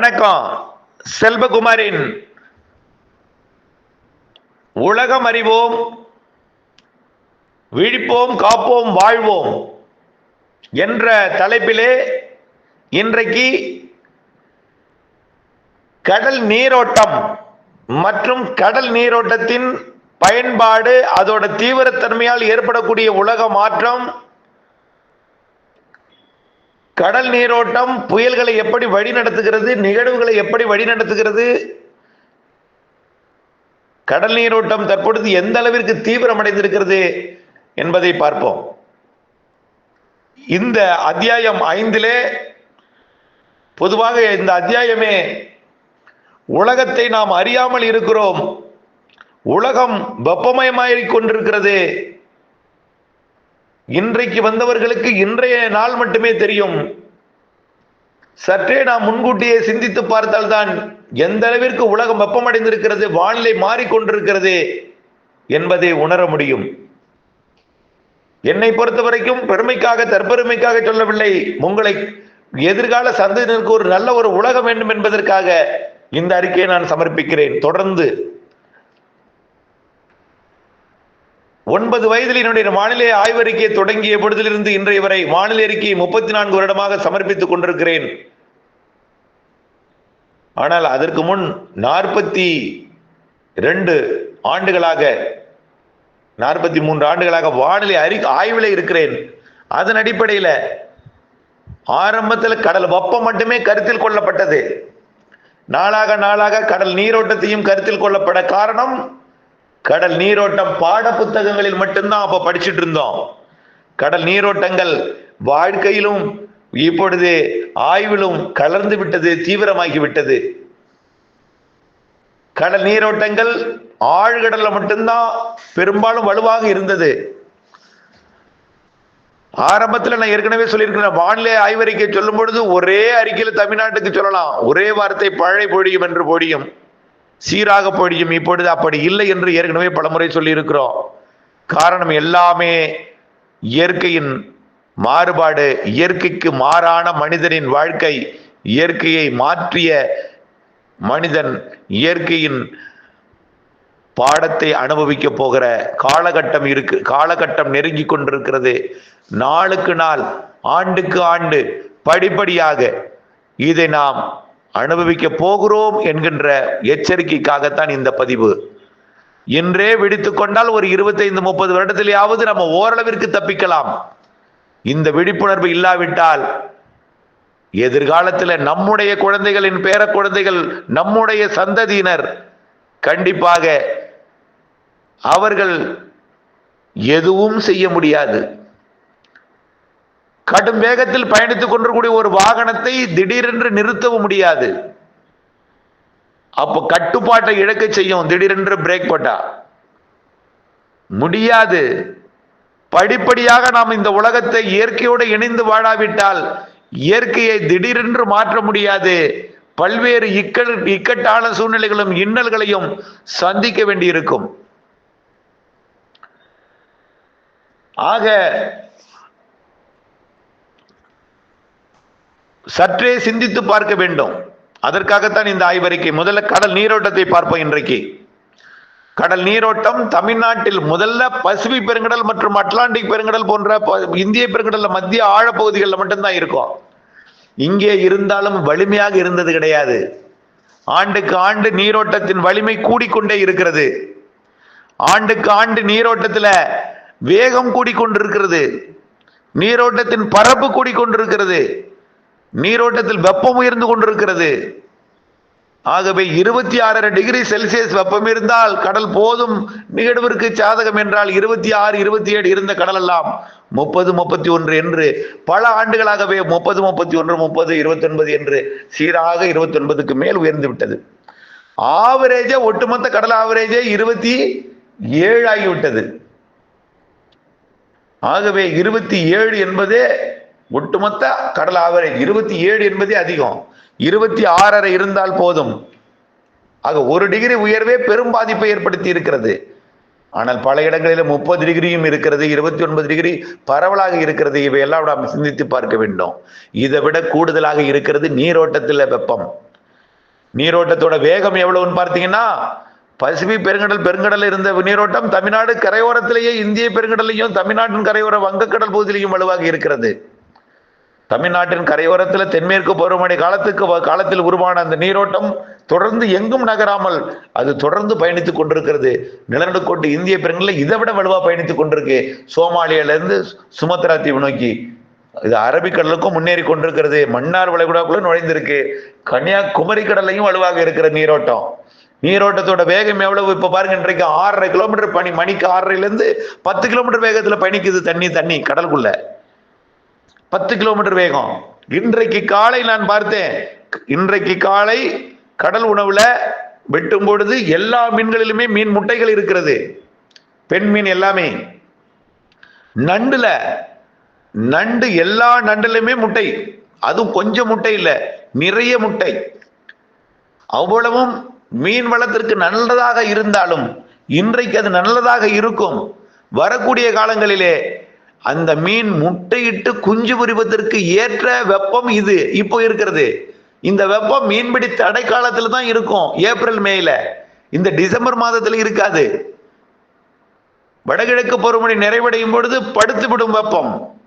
வணக்கம். செல்வகுமாரின் உலகம் அறிவோம் விழிப்போம் காப்போம் வாழ்வோம் என்ற தலைப்பிலே இன்றைக்கு கடல் நீரோட்டம் மற்றும் கடல் நீரோட்டத்தின் பயன்பாடு அதோட தீவிரத்தன்மையால் ஏற்படக்கூடிய உலக மாற்றம் கடல் நீரோட்டம் புயல்களை எப்படி வழிநடத்துகிறது நிகழ்வுகளை எப்படி வழிநடத்துகிறது கடல் நீரோட்டம் தற்பொழுது எந்த அளவிற்கு தீவிரமடைந்திருக்கிறது என்பதை பார்ப்போம். இந்த அத்தியாயம் ஐந்திலே பொதுவாக இந்த அத்தியாயமே உலகத்தை நாம் அறியாமல் இருக்கிறோம். உலகம் வெப்பமயமாகிக் கொண்டிருக்கிறது. இன்றைக்கு வந்தவர்களுக்கு இன்றைய நாள் மட்டுமே தெரியும். சற்றே நாம் முன்கூட்டியே சிந்தித்து பார்த்தால்தான் எந்த அளவிற்கு உலகம் வெப்பமடைந்திருக்கிறது வானிலை மாறிக்கொண்டிருக்கிறது என்பதை உணர முடியும். என்னை பொறுத்த வரைக்கும் பெருமைக்காக தற்பெருமைக்காக சொல்லவில்லை. உங்களை எதிர்கால சந்ததியினருக்கு ஒரு நல்ல ஒரு உலகம் வேண்டும் என்பதற்காக இந்த அறிக்கையை நான் சமர்ப்பிக்கிறேன். தொடர்ந்து ஒன்பது வயதில் என்னுடைய வானிலை ஆய்வறிக்கையை தொடங்கிய பொழுதிலிருந்து இன்றைய வரை வானிலை அறிக்கையை முப்பத்தி நான்கு வருடமாக சமர்ப்பித்துக் கொண்டிருக்கிறேன். ஆனால் அதற்கு முன் நாற்பத்தி ரெண்டு ஆண்டுகளாக நாற்பத்தி மூன்று ஆண்டுகளாக வானிலை அறி ஆய்வில் இருக்கிறேன். அதன் அடிப்படையில் ஆரம்பத்தில் கடல் வெப்பம் மட்டுமே கருத்தில் கொள்ளப்பட்டது. நாளாக நாளாக கடல் நீரோட்டத்தையும் கருத்தில் கொள்ளப்பட காரணம் கடல் நீரோட்டம் பாட புத்தகங்களில் மட்டும்தான் அப்போ படிச்சுட்டு இருந்தோம். கடல் நீரோட்டங்கள் வாழ்க்கையிலும் இப்பொழுது ஆய்விலும் கலர்ந்து விட்டது தீவிரமாகி விட்டது கடல் நீரோட்டங்கள் ஆழ்கடல்ல மட்டும்தான் பெரும்பாலும் வலுவாக இருந்தது. ஆரம்பத்தில் நான் ஏற்கனவே சொல்லியிருக்கிறேன் வானிலை ஆய்வறிக்கை சொல்லும் பொழுது ஒரே அறிக்கையில் தமிழ்நாட்டுக்கு சொல்லலாம். ஒரே வார்த்தை பழை பொழியும் என்று பொழியும். சீராக பொழியும். இப்பொழுது அப்படி இல்லை என்று ஏற்கனவே பலமுறை சொல்லியிருக்கிறோம். காரணம் எல்லாமே இயற்கையின் மாறுபாடு இயற்கைக்கு மாறான மனிதனின் வாழ்க்கை இயற்கையை மாற்றிய மனிதன் இயற்கையின் பாடத்தை அனுபவிக்க போகிற காலகட்டம் இருக்கு காலகட்டம் நெருங்கி கொண்டிருக்கிறது. நாளுக்கு நாள் ஆண்டுக்கு ஆண்டு படிப்படியாக இதை நாம் அனுபவிக்க போகிறோம் என்கின்ற எச்சரிக்கைக்காகத்தான் இந்த பதிவு. இன்றே விடுத்து கொண்டால் ஒரு இருபத்தைந்து முப்பது வருடத்திலேயாவது நம்ம ஓரளவிற்கு தப்பிக்கலாம். இந்த விழிப்புணர்வு இல்லாவிட்டால் எதிர்காலத்தில் நம்முடைய குழந்தைகளின் பேர குழந்தைகள் நம்முடைய சந்ததியினர் கண்டிப்பாக அவர்கள் எதுவும் செய்ய முடியாது. கடும் வேகத்தில் பயணித்துக் கொண்டிருக்கூடிய ஒரு வாகனத்தை திடீரென்று நிறுத்தவும் முடியாது. அப்போ கட்டுப்பாட்டை இழக்க செய்யும் திடீரென்று பிரேக் போட்டா முடியாது. படிப்படியாக நாம் இந்த உலகத்தை இயற்கையோடு இணைந்து வாழாவிட்டால் இயற்கையை திடீரென்று மாற்ற முடியாது. பல்வேறு இக்கல் இக்கட்டான சூழ்நிலைகளும் இன்னல்களையும் சந்திக்க வேண்டியிருக்கும். ஆக சற்றே சிந்தித்து பார்க்க வேண்டும். அதற்காகத்தான் இந்த ஆய்வறிக்கை. முதல்ல கடல் நீரோட்டத்தை பார்ப்போம் இன்றைக்கு. கடல் நீரோட்டம் தமிழ்நாட்டில் முதல்ல பசிபிக் பெருங்கடல் மற்றும் அட்லாண்டிக் பெருங்கடல் போன்ற இந்திய பெருங்கடல்ல மத்திய ஆழப்பகுதிகளில் மட்டும்தான் இருக்கும். இங்கே இருந்தாலும் வலிமையாக இருந்தது கிடையாது. ஆண்டுக்கு ஆண்டு நீரோட்டத்தின் வலிமை கூடிக்கொண்டே இருக்கிறது. ஆண்டுக்கு ஆண்டு நீரோட்டத்தில் வேகம் கூடிக்கொண்டிருக்கிறது. நீரோட்டத்தின் பரப்பு கூடிக்கொண்டிருக்கிறது. நீரோட்டத்தில் வெப்பம் உயர்ந்து கொண்டிருக்கிறது. ஆகவே இருபத்தி ஆறரை டிகிரி செல்சியஸ் வெப்பம் இருந்தால் கடல் போதும். நிகழ்விற்கு சாதகம் என்றால் இருபத்தி ஆறு இருபத்தி ஏழு இருந்த கடல் எல்லாம் முப்பது முப்பத்தி ஒன்று என்று பல ஆண்டுகளாகவே முப்பது முப்பத்தி ஒன்று முப்பது இருபத்தி ஒன்பது என்று சீராக இருபத்தி ஒன்பதுக்கு மேல் உயர்ந்து விட்டது. ஆவரேஜே ஒட்டுமொத்த கடல் ஆவரேஜே இருபத்தி ஏழு ஆகிவிட்டது. ஆகவே இருபத்தி ஏழு என்பதே ஒட்டுமொத்த கடல் ஆவரேஜ் இருபத்தி ஏழு என்பதே அதிகம். இருபத்தி ஆறரை இருந்தால் போதும். ஆக ஒரு டிகிரி உயர்வே பெரும் பாதிப்பை ஏற்படுத்தி இருக்கிறது. ஆனால் பல இடங்களில் முப்பது டிகிரியும் இருக்கிறது இருபத்தி ஒன்பது டிகிரி பரவலாக இருக்கிறது. இவையெல்லாம் நாம் சிந்தித்து பார்க்க வேண்டும். இதை விட கூடுதலாக இருக்கிறது நீரோட்டத்தில் வெப்பம். நீரோட்டத்தோட வேகம் எவ்வளவுன்னு பார்த்தீங்கன்னா பசிபி பெருங்கடல் பெருங்கடல் இருந்த நீரோட்டம் தமிழ்நாடு கரையோரத்திலேயே இந்திய பெருங்கடலையும் தமிழ்நாட்டின் கரையோர வங்கக்கடல் பகுதியிலையும் வலுவாக இருக்கிறது. தமிழ்நாட்டின் கரையோரத்தில் தென்மேற்கு பருவமழை காலத்துக்கு வ- காலத்தில் உருவான அந்த நீரோட்டம் தொடர்ந்து எங்கும் நகராமல் அது தொடர்ந்து பயணித்துக் கொண்டிருக்கிறது. நிலநடுக்கோட்டு இந்திய பெருங்கடலில் இதை விட வலுவாக பயணித்துக் கொண்டிருக்கு. சோமாலியாலேருந்து சுமத்ரா தீவு நோக்கி. இது அரபிக்கடலுக்கும் முன்னேறி கொண்டிருக்கிறது. மன்னார் வளைகுடாக்குள்ள நுழைந்திருக்கு. கன்னியாகுமரி கடல்லையும் வலுவாக இருக்கிற நீரோட்டம். நீரோட்டத்தோட வேகம் எவ்வளவு? இப்ப பாருங்க இன்றைக்கு ஆறரை கிலோமீட்டர் பனி மணிக்கு ஆறரைல இருந்து பத்து கிலோமீட்டர் வேகத்துல பயணிக்குது தண்ணி தண்ணி கடலுக்குள்ள. பத்து கிலோமீட்டர் வேகம். இன்றைக்கு காலை நான் பார்த்தேன். இன்றைக்கு காலை கடல் உணவுல வெட்டும் பொழுது எல்லா மீன்களிலுமே மீன் முட்டைகள் இருக்கிறது. பெண் மீன் எல்லாமே. நண்டுல நண்டு எல்லா நண்டுலையுமே முட்டை. அதுவும் கொஞ்சம் முட்டை இல்லை நிறைய முட்டை. அவ்வளவும் மீன் வளத்திற்கு நல்லதாக இருந்தாலும் இன்றைக்கு அது நல்லதாக இருக்கும். வரக்கூடிய காலங்களிலே அந்த மீன் முட்டையிட்டு குஞ்சு புரிவதற்கு ஏற்ற வெப்பம் இது. இப்போ இருக்கிறது. இந்த வெப்பம் மீன்பிடி தடை காலத்துல தான் இருக்கும். ஏப்ரல் மேல. இந்த டிசம்பர் மாதத்துல இருக்காது. வடகிழக்கு பருவமழை நிறைவடையும் பொழுது படுத்து விடும் வெப்பம்.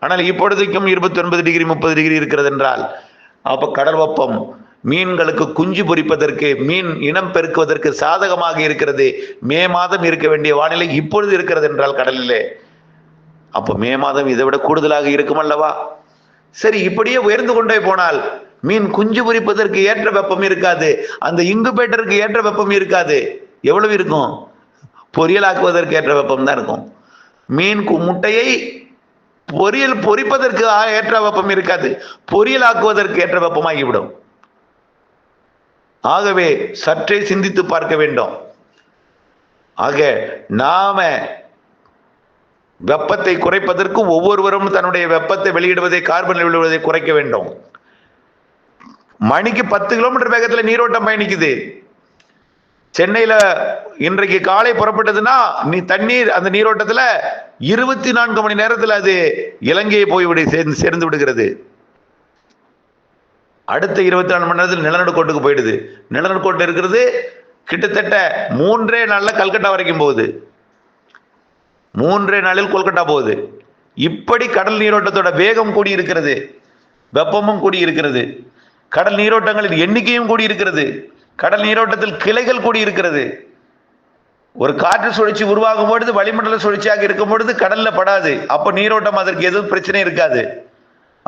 ஆனால் இப்பொழுதைக்கும் இருபத்தி ஒன்பது டிகிரி முப்பது டிகிரி இருக்கிறது என்றால் அப்ப கடல் வெப்பம் மீன்களுக்கு குஞ்சு பொறிப்பதற்கு மீன் இனம் பெருக்குவதற்கு சாதகமாக இருக்கிறது. மே மாதம் இருக்க வேண்டிய வானிலை இப்பொழுது இருக்கிறது என்றால் கடலிலே. அப்போ மே மாதம் இதை விட கூடுதலாக இருக்கும் அல்லவா? சரி இப்படியே உயர்ந்து கொண்டே போனால் மீன் குஞ்சு பொரிப்பதற்கு ஏற்ற வெப்பம் இருக்காது அந்த இங்குபேட்டருக்கு ஏற்ற வெப்பம் இருக்காது. எவ்வளவு இருக்கும்? பொரியலாக்குவதற்கு ஏற்ற வெப்பம் தான் இருக்கும். மீன் கு- முட்டையை பொரியல் பொறிப்பதற்கு ஆ- ஏற்ற வெப்பம் இருக்காது பொரியலாக்குவதற்கு ஏற்ற வெப்பமாகிவிடும். ஆகவே சற்றே சிந்தித்து பார்க்க வேண்டும். ஆக நாம வெப்பத்தை குறைப்பதற்கு ஒவ்வொருவரும் தன்னுடைய வெப்பத்தை வெளியிடுவதை கார்பன் வெளியிடுவதை குறைக்க வேண்டும். மணிக்கு பத்து கிலோமீட்டர் வேகத்தில் நீரோட்டம் பயணிக்குது. சென்னையில இன்றைக்கு காலை புறப்பட்டதுன்னா நீ தண்ணீர் அந்த நீரோட்டத்துல இருபத்தி நான்கு மணி நேரத்தில் அது இலங்கையை போய் விடு சேர்ந்து சேர்ந்து விடுகிறது. அடுத்த இருபத்தி நாலு மணி நேரத்தில் நிலநடுக்கோட்டுக்கு போயிடுது. நிலநடுக்கோட்டு இருக்கிறது கிட்டத்தட்ட மூன்றே நாளில் கல்கட்டா வரைக்கும் போகுது. மூன்றே நாளில் கொல்கட்டா போகுது. இப்படி கடல் நீரோட்டத்தோட வேகம் கூடி இருக்கிறது வெப்பமும் கூடி இருக்கிறது கடல் நீரோட்டங்களின் எண்ணிக்கையும் கூடி இருக்கிறது கடல் நீரோட்டத்தில் கிளைகள் கூடி இருக்கிறது ஒரு காற்று சுழற்சி உருவாகும் பொழுது வளிமண்டல சுழற்சியாக இருக்கும் பொழுது கடல்ல படாது. அப்ப நீரோட்டம் அதற்கு எதுவும் பிரச்சனை இருக்காது.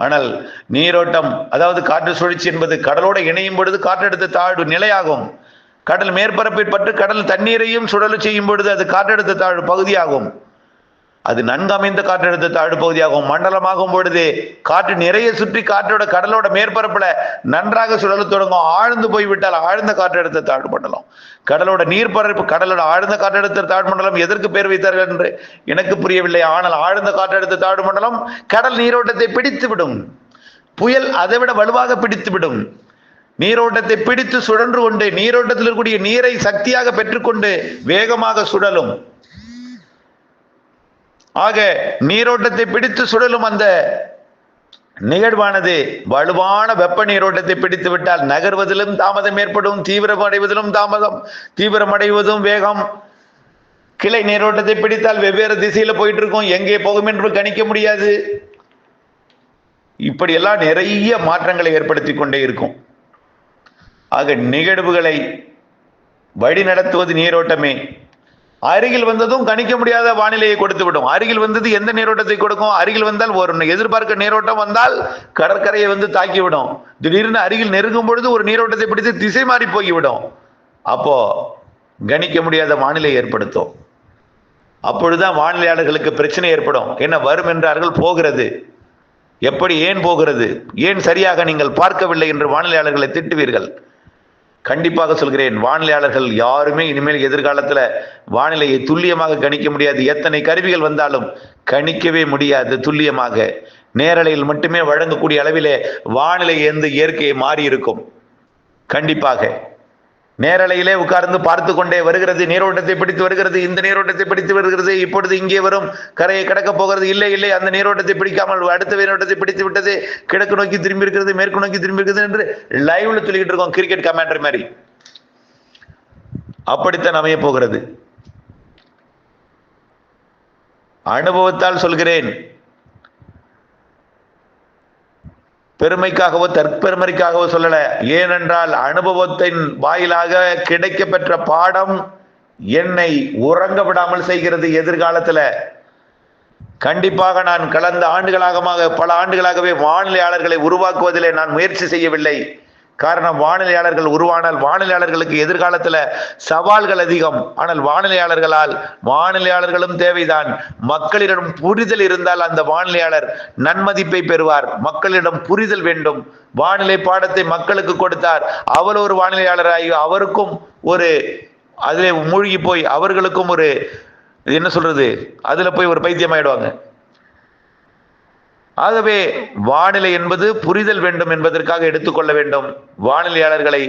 ஆனால் நீரோட்டம் அதாவது காற்று சுழற்சி என்பது கடலோடு இணையும் பொழுது காற்றெடுத்த தாழ்வு நிலையாகும். கடல் மேற்பரப்பில் பற்று கடல் தண்ணீரையும் சுழல் செய்யும் பொழுது அது காற்றெடுத்த தாழ்வு பகுதியாகும். அது நன்கு அமைந்த காற்றழுத்த தாழ்வு பகுதியாகும் மண்டலமாகும் பொழுது காற்று நிறைய சுற்றி காற்றோட கடலோட மேற்பரப்புல நன்றாக சுழல தொடங்கும். ஆழ்ந்து போய்விட்டால் ஆழ்ந்த காற்றழுத்த தாழ்வு மண்டலம் கடலோட நீர்ப்பரப்பு கடலோட ஆழ்ந்த காற்றழுத்த தாழ்வு மண்டலம் எதற்கு பேர் வைத்தார்கள் என்று எனக்கு புரியவில்லை. ஆனால் ஆழ்ந்த காற்றழுத்த தாழ்வு மண்டலம் கடல் நீரோட்டத்தை பிடித்து விடும் புயல் அதை விட வலுவாக பிடித்து விடும் நீரோட்டத்தை பிடித்து சுழன்று கொண்டு நீரோட்டத்தில் இருக்கக்கூடிய நீரை சக்தியாக பெற்றுக்கொண்டு வேகமாக சுழலும். ஆக நீரோட்டத்தை பிடித்து சுடலும் அந்த நிகழ்வானது வலுவான வெப்ப நீரோட்டத்தை பிடித்து விட்டால் நகர்வதிலும் தாமதம் ஏற்படும் தீவிரமடைவதிலும் தாமதம் தீவிரமடைவதும் வேகம். கிளை நீரோட்டத்தை பிடித்தால் வெவ்வேறு திசையில போயிட்டு இருக்கும் எங்கே போகும் என்று கணிக்க முடியாது. இப்படியெல்லாம் நிறைய மாற்றங்களை ஏற்படுத்தி கொண்டே இருக்கும். ஆக நிகழ்வுகளை வழி நடத்துவது நீரோட்டமே. அருகில் வந்ததும் கணிக்க முடியாத வானிலையை கொடுத்து விடும். அருகில் வந்தது எந்த நீரோட்டத்தை கொடுக்கும்? அருகில் வந்தால் ஒரு எதிர்பார்க்க நீரோட்டம் வந்தால் கடற்கரையை வந்து தாக்கிவிடும். திடீர்னு அருகில் நெருங்கும் பொழுது ஒரு நீரோட்டத்தை பிடித்து திசை மாறி போய்விடும். அப்போ கணிக்க முடியாத வானிலை ஏற்படுத்தும். அப்பொழுதுதான் வானிலையாளர்களுக்கு பிரச்சனை ஏற்படும். என்ன வரும் என்றார்கள் போகிறது. எப்படி ஏன் போகிறது? ஏன் சரியாக நீங்கள் பார்க்கவில்லை என்று வானிலையாளர்களை திட்டுவீர்கள். கண்டிப்பாக சொல்கிறேன். வானிலையாளர்கள் யாருமே இனிமேல் எதிர்காலத்தில் வானிலையை துல்லியமாக கணிக்க முடியாது. எத்தனை கருவிகள் வந்தாலும் கணிக்கவே முடியாது துல்லியமாக. நேரலையில் மட்டுமே வழங்கக்கூடிய அளவிலே வானிலை எந்த இயற்கையை மாறி இருக்கும் கண்டிப்பாக. நேரலையிலே உட்கார்ந்து பார்த்து கொண்டே வருகிறது. நீரோட்டத்தை பிடித்து வருகிறது. இந்த நீரோட்டத்தை பிடித்து வருகிறது. இப்பொழுது இங்கே வரும். கரையை கடக்க போகிறது. இல்லை இல்லை. அந்த நீரோட்டத்தை பிடிக்காமல் அடுத்த நீரோட்டத்தை பிடித்து விட்டது. கிழக்கு நோக்கி திரும்பி இருக்கிறது. மேற்கு நோக்கி திரும்பி இருக்கிறது என்று லைவ்ல சொல்லிக்கிட்டு இருக்கோம். கிரிக்கெட் கமாண்டர் மாதிரி. அப்படித்தான் அமைய போகிறது. அனுபவத்தால் சொல்கிறேன். பெருமைக்காகவோ தற்பெருமைக்காகவோ சொல்லல. ஏனென்றால் அனுபவத்தின் வாயிலாக கிடைக்க பெற்ற பாடம் என்னை உறங்க விடாமல் செய்கிறது எதிர்காலத்துல. கண்டிப்பாக நான் கலந்த ஆண்டுகளாக பல ஆண்டுகளாகவே வானிலையாளர்களை உருவாக்குவதிலே நான் முயற்சி செய்யவில்லை. காரணம் வானிலையாளர்கள் உருவானால் வானிலையாளர்களுக்கு எதிர்காலத்துல சவால்கள் அதிகம். ஆனால் வானிலையாளர்களால் வானிலையாளர்களும் தேவைதான். மக்களிடம் புரிதல் இருந்தால் அந்த வானிலையாளர் நன்மதிப்பை பெறுவார். மக்களிடம் புரிதல் வேண்டும். வானிலை பாடத்தை மக்களுக்கு கொடுத்தார். அவர் ஒரு வானிலையாளராகி அவருக்கும் ஒரு அதிலே மூழ்கி போய் அவர்களுக்கும் ஒரு என்ன சொல்றது? அதுல போய் ஒரு பைத்தியம் ஆயிடுவாங்க ஆகவே வானிலை என்பது புரிதல் வேண்டும் என்பதற்காக எடுத்துக்கொள்ள வேண்டும். வானிலையாளர்களை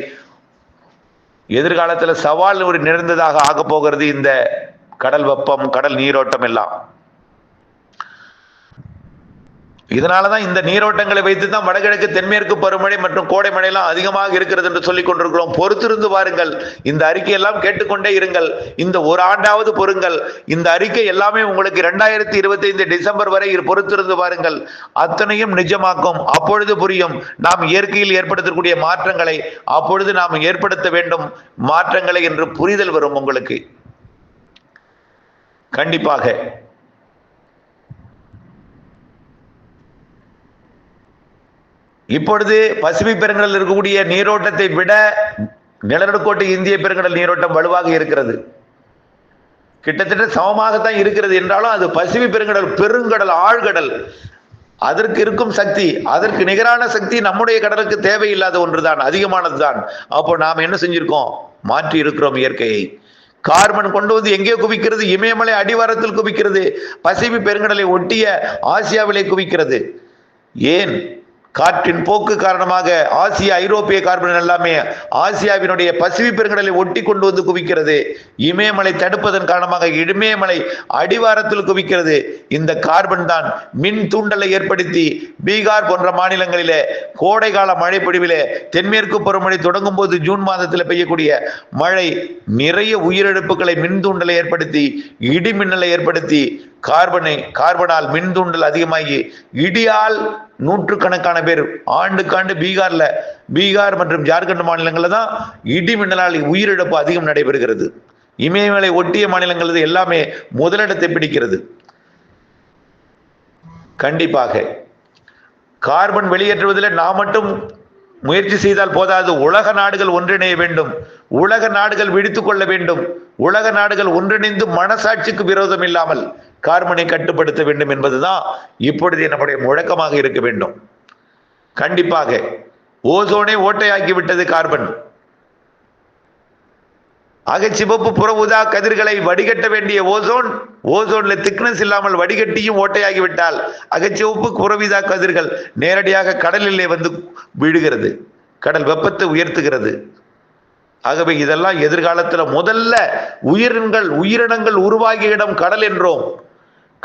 எதிர்காலத்தில் சவால் ஒரு நிறைந்ததாக ஆகப் போகிறது இந்த கடல் வெப்பம் கடல் நீரோட்டம் எல்லாம். இதனாலதான் இந்த நீரோட்டங்களை வைத்து தான் வடகிழக்கு தென்மேற்கு பருவமழை மற்றும் கோடை மழை எல்லாம் அதிகமாக இருக்கிறது என்று சொல்லிக் கொண்டிருக்கிறோம். பொறுத்திருந்து பாருங்கள் இந்த அறிக்கை எல்லாம் கேட்டுக்கொண்டே இருங்கள். இந்த ஒரு ஆண்டாவது பொறுங்கள். இந்த அறிக்கை எல்லாமே உங்களுக்கு இரண்டாயிரத்தி இருபத்தி ஐந்து டிசம்பர் வரை பொறுத்திருந்து பாருங்கள் அத்தனையும் நிஜமாக்கும். அப்பொழுது புரியும். நாம் இயற்கையில் ஏற்படுத்தக்கூடிய மாற்றங்களை அப்பொழுது நாம் ஏற்படுத்த வேண்டும். மாற்றங்களை என்று புரிதல் வரும் உங்களுக்கு. கண்டிப்பாக. இப்பொழுது பசிபிக் பெருங்கடலில் இருக்கக்கூடிய நீரோட்டத்தை விட நிலநடுக்கோட்டை இந்திய பெருங்கடல் நீரோட்டம் வலுவாக இருக்கிறது. கிட்டத்தட்ட சமமாகத்தான் இருக்கிறது என்றாலும் அது பசிபிக் பெருங்கடல் பெருங்கடல் ஆழ்கடல். அதற்கு இருக்கும் சக்தி அதற்கு நிகரான சக்தி நம்முடைய கடலுக்கு தேவையில்லாத ஒன்றுதான் அதிகமானதுதான். அப்போ நாம் என்ன செஞ்சிருக்கோம்? மாற்றி இருக்கிறோம் இயற்கையை. கார்பன் கொண்டு வந்து எங்கே குவிக்கிறது? இமயமலை அடிவாரத்தில் குவிக்கிறது. பசிபிக் பெருங்கடலை ஒட்டிய ஆசியாவிலே குவிக்கிறது. ஏன்? காற்றின் போக்கு காரணமாக ஆசியா ஐரோப்பிய கார்பன் எல்லாமே ஆசியாவினுடைய பசிபிக் பெருங்கடலை ஒட்டி கொண்டு வந்து குவிக்கிறது. இமயமலை தடுப்பதன் காரணமாக இமயமலை அடிவாரத்தில் குவிக்கிறது. இந்த கார்பன் தான் மின் தூண்டலை ஏற்படுத்தி பீகார் போன்ற மாநிலங்களிலே கோடைகால மழை பொழிவிலே தென்மேற்கு பருவமழை தொடங்கும் போது ஜூன் மாதத்தில் பெய்யக்கூடிய மழை நிறைய உயிரிழப்புகளை மின் தூண்டலை ஏற்படுத்தி இடிமின்னலை ஏற்படுத்தி கார்பனை கார்பனால் மின் தூண்டல் அதிகமாகி இடியால் நூற்றுக்கணக்கான பேர் ஆண்டுக்காண்டு பீகார்ல பீகார் மற்றும் ஜார்க்கண்ட் மாநிலங்களில் தான் இடி மின்னலால் உயிரிழப்பு அதிகம் நடைபெறுகிறது. இமயமலை ஒட்டிய மாநிலங்களது எல்லாமே முதலிடத்தை பிடிக்கிறது. கண்டிப்பாக கார்பன் வெளியேற்றுவதில் நாம் மட்டும் முயற்சி செய்தால் போதாது. உலக நாடுகள் ஒன்றிணைய வேண்டும். உலக நாடுகள் விடுத்துக் கொள்ள வேண்டும். உலக நாடுகள் ஒன்றிணைந்து மனசாட்சிக்கு விரோதம் இல்லாமல் கார்பனை கட்டுப்படுத்த வேண்டும் என்பதுதான் இப்பொழுது நம்முடைய முழக்கமாக இருக்க வேண்டும். கண்டிப்பாக ஓசோனை ஓட்டையாக்கி விட்டது கார்பன். அகச்சிவப்பு புற உதா கதிர்களை வடிகட்ட வேண்டிய ஓசோன் ஓசோன்ல திக்னஸ் இல்லாமல் வடிகட்டியும் ஓட்டையாகிவிட்டால் அகச்சிவப்பு புறவிதா கதிர்கள் நேரடியாக கடலிலே வந்து விழுகிறது கடல் வெப்பத்தை உயர்த்துகிறது. ஆகவே இதெல்லாம் எதிர்காலத்தில் முதல்ல உயிரினங்கள் உயிரினங்கள் உருவாகிய இடம் கடல் என்றோம்.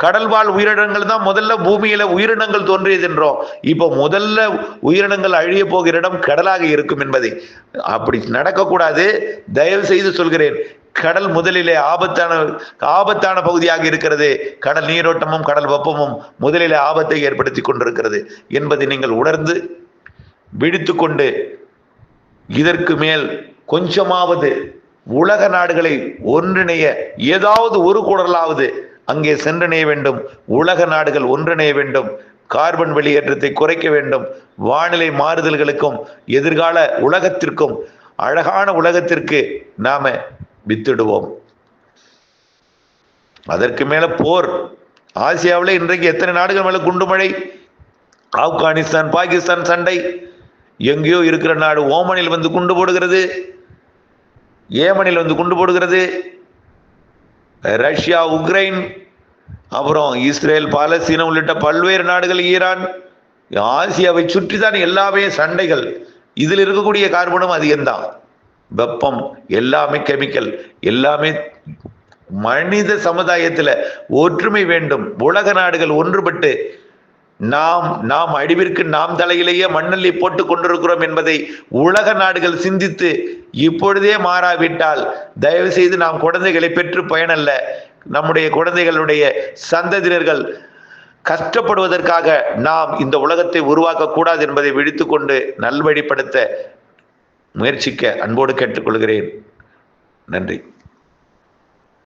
கடல் வாழ் உயிரினங்கள் தான் முதல்ல பூமியில உயிரினங்கள் தோன்றியது என்றோம். இப்போ முதல்ல உயிரினங்கள் அழிய போகிற இடம் கடலாக இருக்கும் என்பதை. அப்படி நடக்கக்கூடாது. தயவு செய்து சொல்கிறேன். கடல் முதலிலே ஆபத்தான ஆபத்தான பகுதியாக இருக்கிறது. கடல் நீரோட்டமும் கடல் வெப்பமும் முதலிலே ஆபத்தை ஏற்படுத்தி கொண்டிருக்கிறது என்பதை நீங்கள் உணர்ந்து விழித்து கொண்டு இதற்கு மேல் கொஞ்சமாவது உலக நாடுகளை ஒன்றிணைய ஏதாவது ஒரு குடலாவது அங்கே சென்றணைய வேண்டும். உலக நாடுகள் ஒன்றிணைய வேண்டும். கார்பன் வெளியேற்றத்தை குறைக்க வேண்டும். வானிலை மாறுதல்களுக்கும் எதிர்கால உலகத்திற்கும் அழகான உலகத்திற்கு நாம வித்திடுவோம். அதற்கு மேல போர். ஆசியாவில் இன்றைக்கு எத்தனை நாடுகள் மேல குண்டுமழை ஆப்கானிஸ்தான் பாகிஸ்தான் சண்டை. எங்கேயோ இருக்கிற நாடு ஓமனில் வந்து குண்டு போடுகிறது. ஏமனில் வந்து குண்டு போடுகிறது. ரஷ்யா உக்ரைன் அப்புறம் இஸ்ரேல் பாலஸ்தீனம் உள்ளிட்ட பல்வேறு நாடுகள் ஈரான் ஆசியாவை சுற்றி தான் எல்லாமே சண்டைகள். இதில் இருக்கக்கூடிய கார்பனும் அதிகம்தான். வெப்பம் எல்லாமே கெமிக்கல் எல்லாமே மனித சமுதாயத்தில் ஒற்றுமை வேண்டும். உலக நாடுகள் ஒன்றுபட்டு நாம் நாம் அடிவிற்கு நாம் தலையிலேயே மண்ணள்ளி போட்டுக் கொண்டிருக்கிறோம் என்பதை உலக நாடுகள் சிந்தித்து இப்பொழுதே மாறாவிட்டால் தயவு செய்து நாம் குழந்தைகளை பெற்று பயனல்ல. நம்முடைய குழந்தைகளுடைய சந்ததியினர்கள் கஷ்டப்படுவதற்காக நாம் இந்த உலகத்தை உருவாக்க கூடாது என்பதை விழித்துக்கொண்டு நல்வழிப்படுத்த முயற்சிக்க அன்போடு கேட்டுக்கொள்கிறேன். நன்றி.